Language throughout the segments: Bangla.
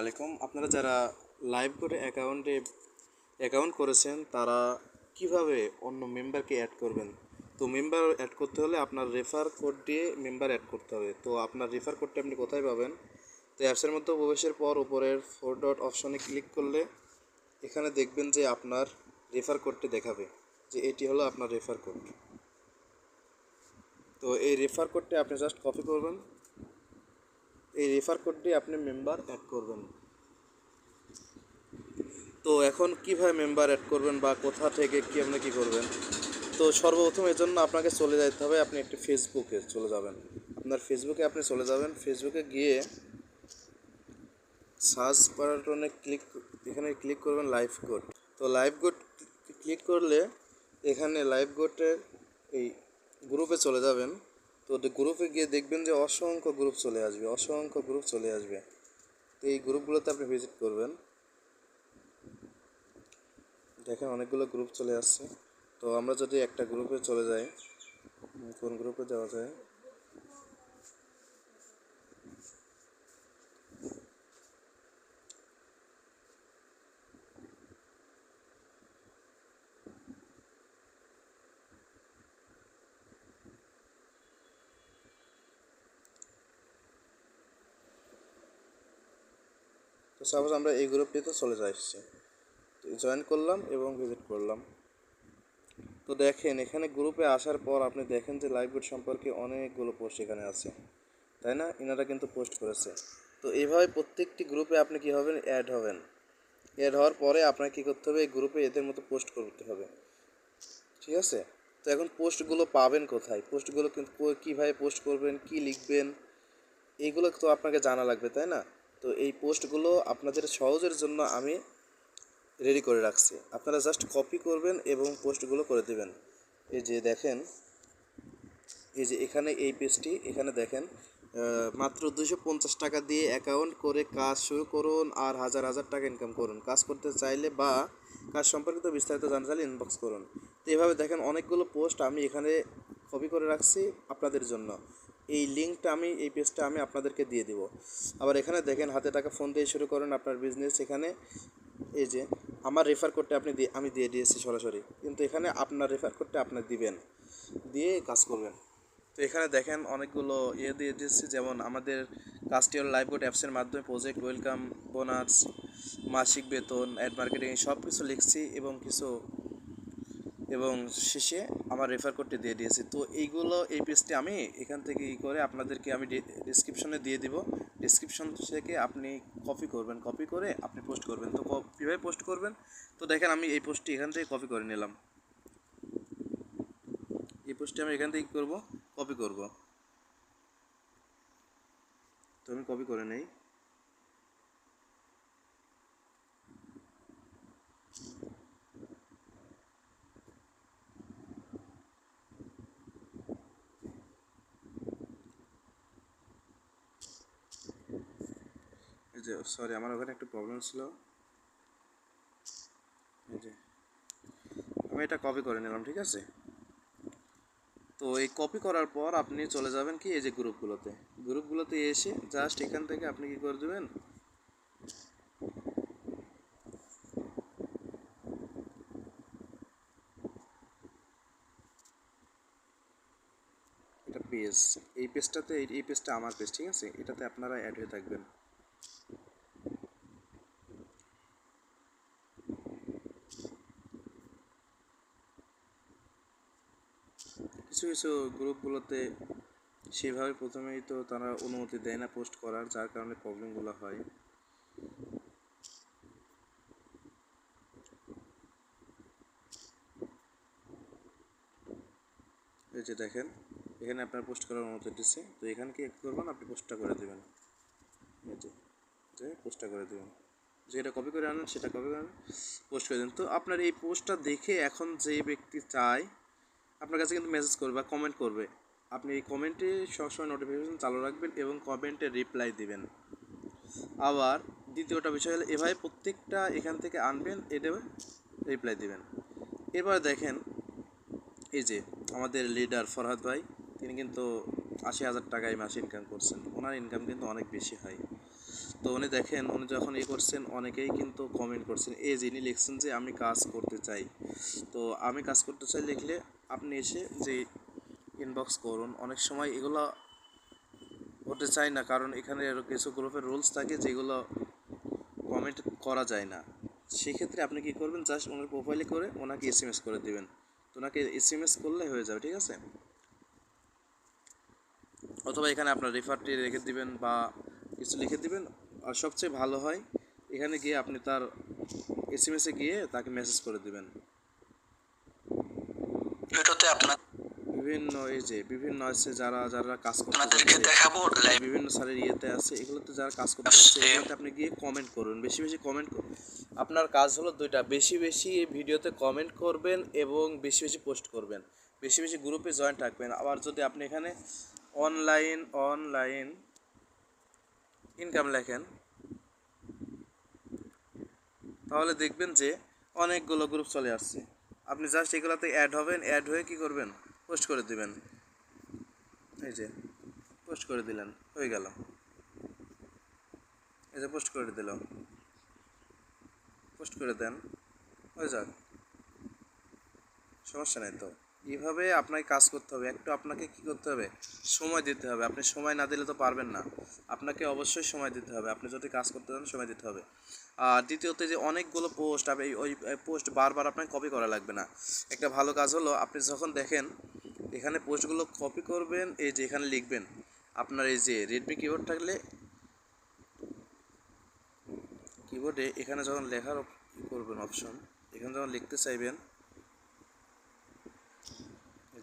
আলাইকুম। আপনারা যারা লাইভ করে অ্যাকাউন্টে অ্যাকাউন্ট করেছেন, তারা কীভাবে অন্য মেম্বারকে অ্যাড করবেন? তো মেম্বার অ্যাড করতে হলে আপনার রেফার কোড দিয়ে মেম্বার অ্যাড করতে হবে। তো আপনার রেফার কোডটা আপনি কোথায় পাবেন? তো অ্যাপসের মধ্যে প্রবেশের পর উপরের ফোর ডট অপশনে ক্লিক করলে এখানে দেখবেন যে আপনার রেফার কোডটি দেখাবে, যে এটি হলো আপনার রেফার কোড তো এই রেফার কোডটি আপনি জাস্ট কপি করবেন। এই রেফার কোডটি আপনি মেম্বার অ্যাড করবেন। তো এখন কীভাবে মেম্বার অ্যাড করবেন বা কোথা থেকে কি আপনি কী করবেন? তো সর্বপ্রথম এর জন্য আপনাকে চলে যেতে হবে, আপনি একটি ফেসবুকে চলে যাবেন। আপনার ফেসবুকে আপনি চলে যাবেন। ফেসবুকে গিয়ে সার্চ বাটনে ক্লিক এখানে ক্লিক করবেন লাইভ কোড তো লাইভ কোড ক্লিক করলে এখানে লাইভ কোডের এই গ্রুপে চলে যাবেন। তো গ্রুপে গিয়ে দেখবেন যে অসংখ্য গ্রুপ চলে আসবে, অসংখ্য গ্রুপ চলে আসবে। তো এই গ্রুপগুলোতে আপনি ভিজিট করবেন। দেখেন অনেকগুলো গ্রুপ চলে আসছে। তো আমরা যদি একটা গ্রুপে চলে যাই, কোন গ্রুপে যাওয়া যায়? তো সাপোজ আমরা এই গ্রুপটিতে চলে যাচ্ছি জয়েন করলাম এবং ভিজিট করলাম। তো দেখেন, এখানে গ্রুপে আসার পর আপনি দেখেন যে লাইভ বোর্ড সম্পর্কে অনেকগুলো পোস্ট এখানে আছে। তাই না? এনারা কিন্তু পোস্ট করেছে। তো এইভাবে প্রত্যেকটি গ্রুপে আপনি কী হবেন? অ্যাড হবেন। অ্যাড হওয়ার পরে আপনাকে কী করতে হবে? এই গ্রুপে এদের মতো পোস্ট করতে হবে। ঠিক আছে? তো এখন পোস্টগুলো পাবেন কোথায়? পোস্টগুলো কিন্তু কীভাবে পোস্ট করবেন? কি লিখবেন? এইগুলো তো আপনাকে জানা লাগবে, তাই না? তো এই পোস্টগুলো আপনাদের সহজের জন্য আমি রেডি করে রাখছি। আপনারা জাস্ট কপি করবেন এবং পোস্টগুলো করে দেবেন। এই যে দেখেন, এই যে এখানে এই পেজটি এখানে দেখেন মাত্র দুশো পঞ্চাশ টাকা দিয়ে অ্যাকাউন্ট করে কাজ শুরু করুন আর হাজার হাজার টাকা ইনকাম করুন। কাজ করতে চাইলে বা কাজ সম্পর্কিত বিস্তারিত জানতে চাইলে ইনবক্স করুন। তো এইভাবে দেখেন, অনেকগুলো পোস্ট আমি এখানে কপি করে রাখছি আপনাদের জন্য। এই লিঙ্কটা আমি, এই পেজটা আমি আপনাদেরকে দিয়ে দিব। আবার এখানে দেখেন, হাতে টাকা ফোন দিয়ে শুরু করেন আপনার বিজনেস এখানে এই যে, আমার রেফার কোডটা আপনি দিয়ে, আমি দিয়ে দিয়েছি সরাসরি। কিন্তু এখানে আপনার রেফার কোডটা আপনি দিবেন। দিয়ে কাজ করবেন। তো এখানে দেখেন, অনেকগুলো ইয়ে দিয়ে দিয়েছি। যেমন আমাদের কাজটি হল লাইভ বোর্ড অ্যাপসের মাধ্যমে প্রজেক্ট ওয়েলকাম বোনাস মাসিক বেতন অ্যাড মার্কেটিং সব কিছু লিখছি এবং কিছু এবং শেষে আমার রেফার কোডটি দিয়ে দিয়েছি। তো এইগুলো, এই পেজটি আমি এখান থেকে ই করে আপনাদেরকে আমি ডিসক্রিপশনে দিয়ে দিব। ডিসক্রিপশন থেকে আপনি কপি করবেন। কপি করে আপনি পোস্ট করবেন। তো কীভাবে পোস্ট করবেন? তো দেখেন আমি এই পোস্টটি এখান থেকে কপি করে নিলাম। এই পোস্টটি আমি এখান থেকে কী করব কপি করব। তো আমি কপি করে নেই। যে সরি আমার ওখানে একটু প্রবলেম ছিল। যে, আমি এটা কপি করে নিলাম, ঠিক আছে? তো এই কপি করার পর আপনি চলে যাবেন কি, এই যে গ্রুপগুলোতে গ্রুপগুলোতে এসে জাস্ট এখান থেকে আপনি কি করে দেবেন? এটা পেজ এই পেজটাতে এই পেজটা আমার পেজ ঠিক আছে? এটাতে আপনারা অ্যাড হয়ে থাকবেন। কিছু কিছু গ্রুপগুলোতে সেভাবে প্রথমেই তো তারা অনুমতি দেয় না পোস্ট করার, যার কারণে প্রবলেমগুলো হয়। এই যে দেখেন, এখানে আপনার পোস্ট করার অনুমতি দিচ্ছে তো এখানে কি করবেন, আপনি পোস্টটা করে দেবেন। যে পোস্টটা করে দেবেন। যেটা কপি করে আনেন, সেটা কপি করে পোস্ট করে দেন তো আপনার এই পোস্টটা দেখে এখন যে ব্যক্তি চায় আপনার কাছে কিন্তু মেসেজ করবে বা কমেন্ট করবে। আপনি এই কমেন্টে সবসময় নোটিফিকেশন চালু রাখবেন এবং কমেন্টে রিপ্লাই দিবেন। আবার দ্বিতীয়টা বিষয় হলো, এভাবে প্রত্যেকটা এখান থেকে আনবেন, এটা রিপ্লাই দিবেন। এবার দেখেন, এই যে আমাদের লিডার ফরহাদ ভাই, তিনি কিন্তু আশি হাজার টাকায় মাসে ইনকাম করছেন। ওনার ইনকাম কিন্তু অনেক বেশি হয়। তো উনি দেখেন, উনি যখন ই করছেন, অনেকেই কিন্তু কমেন্ট করছেন। এই যিনি লিখছেন যে, আমি কাজ করতে চাই। তো আমি কাজ করতে চাই লিখলে আপনি এসে যে ইনবক্স করুন, অনেক সময় এগুলো হতে চায় না, কারণ এখানে কিছু গ্রুপের রুলস থাকে যেগুলো কমেন্ট করা যায় না। সেক্ষেত্রে আপনি কি করবেন জাস্ট ওনার প্রোফাইলে করে ওনাকে এস এম এস করে দিবেন। তো ওনাকে এস এম এস করলে হয়ে যাবে, ঠিক আছে? অথবা এখানে আপনার রেফারটি রেখে দিবেন বা কিছু লিখে দিবেন, আর সবচেয়ে ভালো হয়, এখানে গিয়ে আপনি তার এস এম এসে গিয়ে তাকে মেসেজ করে দিবেন। ভিডিওতে আপনার বিভিন্ন এই যে বিভিন্ন আছে যারা যারা কাজ করতে আপনাদেরকে দেখাবো লাইভ বিভিন্ন স্যারের ইয়েতে আছে এগুলোতে যারা কাজ করতে এগুলোতে আপনি গিয়ে কমেন্ট করুন বেশি বেশি কমেন্ট করুন। আপনার কাজ হলো দুইটা বেশি বেশি এই ভিডিওতে কমেন্ট করবেন এবং বেশি বেশি পোস্ট করবেন। বেশি বেশি গ্রুপে জয়েন থাকবেন। আবার যদি আপনি এখানে অনলাইন অনলাইন ইনকাম লেখেন তাহলে দেখবেন যে অনেকগুলো গ্রুপ চলে আসছে। আপনি জাস্ট এগুলোতে অ্যাড হবেন অ্যাড হয়ে কি করবেন? পোস্ট করে দিবেন। এই যে পোস্ট করে দিলেন, হয়ে গেল। এই যে পোস্ট করে দিল। পোস্ট করে দেন, হয়ে যাক। সমস্যা নেই তো। এইভাবে আপনাকে কাজ করতে হবে। একটু আপনাকে কি করতে হবে? সময় দিতে হবে। আপনি সময় না দিলে তো পারবেন না। আপনাকে অবশ্যই সময় দিতে হবে। আপনি যদি কাজ করতে চান, সময় দিতে হবে। আর দ্বিতীয়ত যে অনেকগুলো পোস্ট, আপনি ওই পোস্ট বারবার আপনাকে কপি করা লাগবে না। একটা ভালো কাজ হলো, আপনি যখন দেখেন, এখানে পোস্টগুলো কপি করবেন, এই যে এখানে লিখবেন। আপনার এই যে রেডমি কিবোর্ড থাকলে কিবোর্ডে এখানে যখন লেখার করবেন অপশন এখানে যখন লিখতে চাইবেন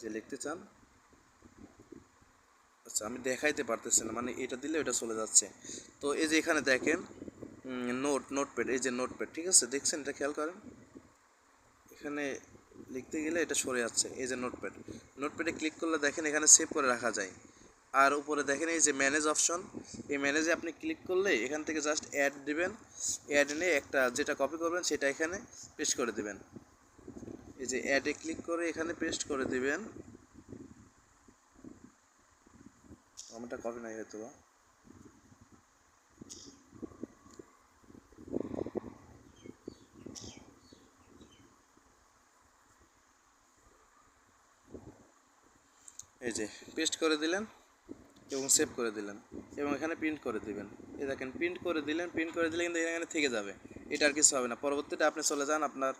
যে লিখতে চান আচ্ছা আমি দেখাইতে পারতেছি না মানে এটা দিলে এটা চলে যাচ্ছে। তো এই যে এখানে দেখেন নোট নোটপ্যাড এই যে নোটপ্যাড ঠিক আছে? দেখছেন? এটা খেয়াল করেন? এখানে লিখতে গেলে এটা সরে যাচ্ছে, এই যে নোটপ্যাড নোটপ্যাডে ক্লিক করলে দেখেন এখানে সেভ করে রাখা যায়। আর উপরে দেখেন এই যে ম্যানেজ অপশন এই ম্যানেজে আপনি ক্লিক করলে এখান থেকে জাস্ট অ্যাড দিবেন। অ্যাড নিয়ে একটা যেটা কপি করবেন, সেটা এখানে পেস্ট করে দিবেন। এই যে অ্যাডে ক্লিক করে এখানে পেস্ট করে দিবেন। আমারটা কপি নাই হয়তো এই যে পেস্ট করে দিলেন এবং সেভ করে দিলেন এবং এখানে প্রিন্ট করে দিবেন। এই দেখেন প্রিন্ট করে দিলেন প্রিন্ট করে দিলে কিন্তু এখানে থেকে যাবে। এটা আর কিছু হবে না। পরবর্তীতে আপনি চলে যান আপনার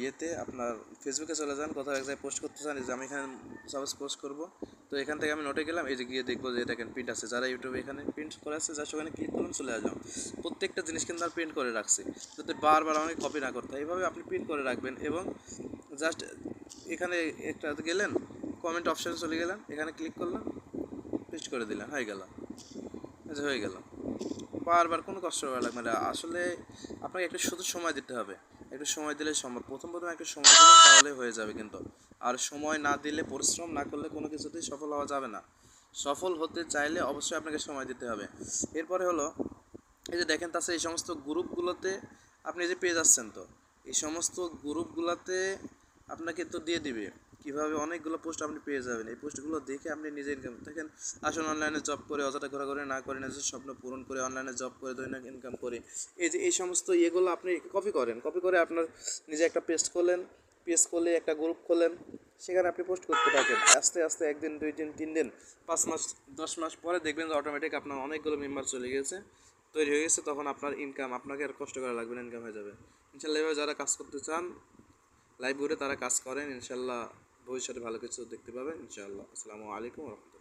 ইয়েতে আপনার ফেসবুকে চলে যান, কোথাও এক জায়গায় পোস্ট করতে চান যে আমি এখানে সাপোজ পোস্ট করব। তো এখান থেকে আমি নোটে গেলাম, এই যে গিয়ে দেখব যে দেখেন প্রিন্ট আছে। যারা ইউটিউবে এখানে প্রিন্ট করে আছে যার ওখানে ক্লিক করলাম চলে আসলাম প্রত্যেকটা জিনিস কিন্তু আর প্রিন্ট করে রাখছি। যাতে বারবার আমাকে কপি না করতে হয়। এইভাবে আপনি প্রিন্ট করে রাখবেন এবং জাস্ট এখানে একটা গেলেন কমেন্ট অপশানে চলে গেলেন, এখানে ক্লিক করলাম পেস্ট করে দিলেন, হয়ে গেল। যে হয়ে গেল। বারবার কোনো কষ্ট করা লাগবে না। আসলে আপনাকে একটু শুধু সময় দিতে হবে। একটু সময় দিলে সম্ভব। প্রথম প্রথম একটু সময় দিলে তাহলে হয়ে যাবে কিন্তু। আর সময় না দিলে, পরিশ্রম না করলে কোনো কিছুতেই সফল হওয়া যাবে না। সফল হতে চাইলে অবশ্যই আপনাকে সময় দিতে হবে। এরপরে হলো, এই যে দেখেন তাছাড়া এই সমস্ত গ্রুপগুলোতে আপনি যে পেয়ে যাচ্ছেন তো, এই সমস্ত গ্রুপগুলোতে আপনাকে তো দিয়ে দিবে। কীভাবে অনেকগুলো পোস্ট আপনি পেয়ে যাবেন। এই পোস্টগুলো দেখে আপনি নিজে ইনকাম দেখেন, আসুন অনলাইনে জব করে, অযথা ঘোরাঘুরি না করে নিজের স্বপ্ন পূরণ করে অনলাইনে জব করে দৈনিক ইনকাম করে। এই যে, এই সমস্ত ইয়েগুলো আপনি কপি করেন। কপি করে আপনার নিজে একটা পেস্ট করলেন পেস্ট করলে একটা গ্রুপ খোলেন সেখানে আপনি পোস্ট করতে থাকেন। আস্তে আস্তে একদিন, দুই দিন, তিন দিন, পাঁচ মাস, দশ মাস পরে দেখবেন যে অটোমেটিক আপনার অনেকগুলো মেম্বার চলে গেছে, তৈরি হয়ে গেছে, তখন আপনার ইনকাম আপনাকে আর কষ্ট করা লাগবে না ইনকাম হয়ে যাবে। ইনশাল্লাহ এভাবে যারা কাজ করতে চান লাইভ ঘুরে তারা কাজ করেন, ইনশাল্লাহ ভবিষ্যতে ভালো কিছু দেখতে পাবেন ইনশাআল্লাহ। আসসালামু আলাইকুম রহমতুল্লাহ।